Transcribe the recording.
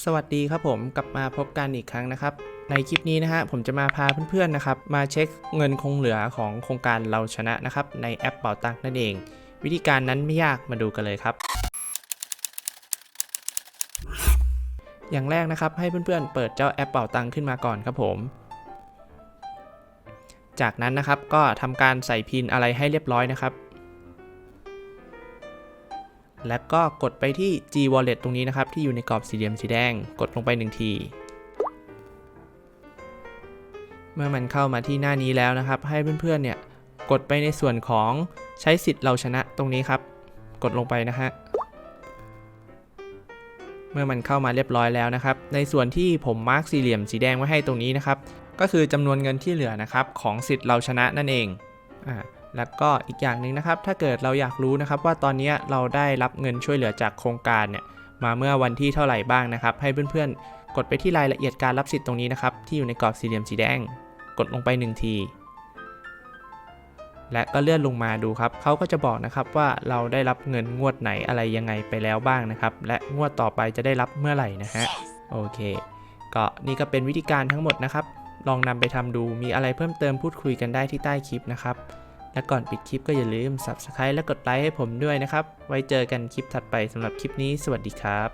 สวัสดีครับผมกลับมาพบกันอีกครั้งนะครับ ในคลิปนี้นะฮะผมจะมาพาเพื่อนๆนะครับ มาเช็คเงินคงเหลือของโครงการเราชนะนะครับ ในแอปเป๋าตังค์นั่นเอง วิธีการนั้นไม่ยากมาดูกันเลยครับ อย่างแรกนะครับให้เพื่อนๆ เปิดเจ้าแอปเป๋าตังค์ขึ้นมาก่อนครับผม จากนั้นนะครับก็ทำการใส่พินอะไรให้เรียบร้อยนะครับ แล้วก็กดไปที่ G Wallet ตรงนี้นะครับ ที่อยู่ในกรอบสี่เหลี่ยมสีแดง กดลงไปหนึ่งที เมื่อมันเข้ามาที่หน้านี้แล้วนะครับ ให้เพื่อนๆเนี่ยกดไปในส่วนของใช้สิทธิ์เราชนะตรงนี้ครับ กดลงไปนะฮะ เมื่อมันเข้ามาเรียบร้อยแล้วนะครับ ในส่วนที่ผมมาร์กสี่เหลี่ยมสีแดงไว้ให้ตรงนี้นะครับ ก็คือจำนวนเงินที่เหลือนะครับของสิทธิ์เราชนะนั่นเองอ่า แล้วก็อีกอย่างหนึ่งนะครับ ถ้าเกิดเราอยากรู้นะครับว่าตอนนี้เราได้รับเงินช่วยเหลือจากโครงการเนี่ยมาเมื่อวันที่เท่าไหร่บ้างนะครับ ให้เพื่อนๆ กดไปที่รายละเอียดการรับสิทธิ์ตรงนี้นะครับ ที่อยู่ในกรอบสี่เหลี่ยมสีแดง กดลงไปหนึ่งที และก็เลื่อนลงมาดูครับ เขาก็จะบอกนะครับว่าเราได้รับเงินงวดไหนอะไรยังไงไปแล้วบ้างนะครับ และงวดต่อไปจะได้รับเมื่อไหร่นะฮะ โอเค ก็นี่ก็เป็นวิธีการทั้งหมดนะครับ ลองนำไปทำดู มีอะไรเพิ่มเติมพูดคุยกันได้ที่ใต้คลิปนะครับ และก่อนปิดคลิปก็อย่าลืม Subscribe และกดไลค์ให้ผมด้วยนะครับ ไว้เจอกันคลิปถัดไปสำหรับคลิปนี้ สวัสดีครับ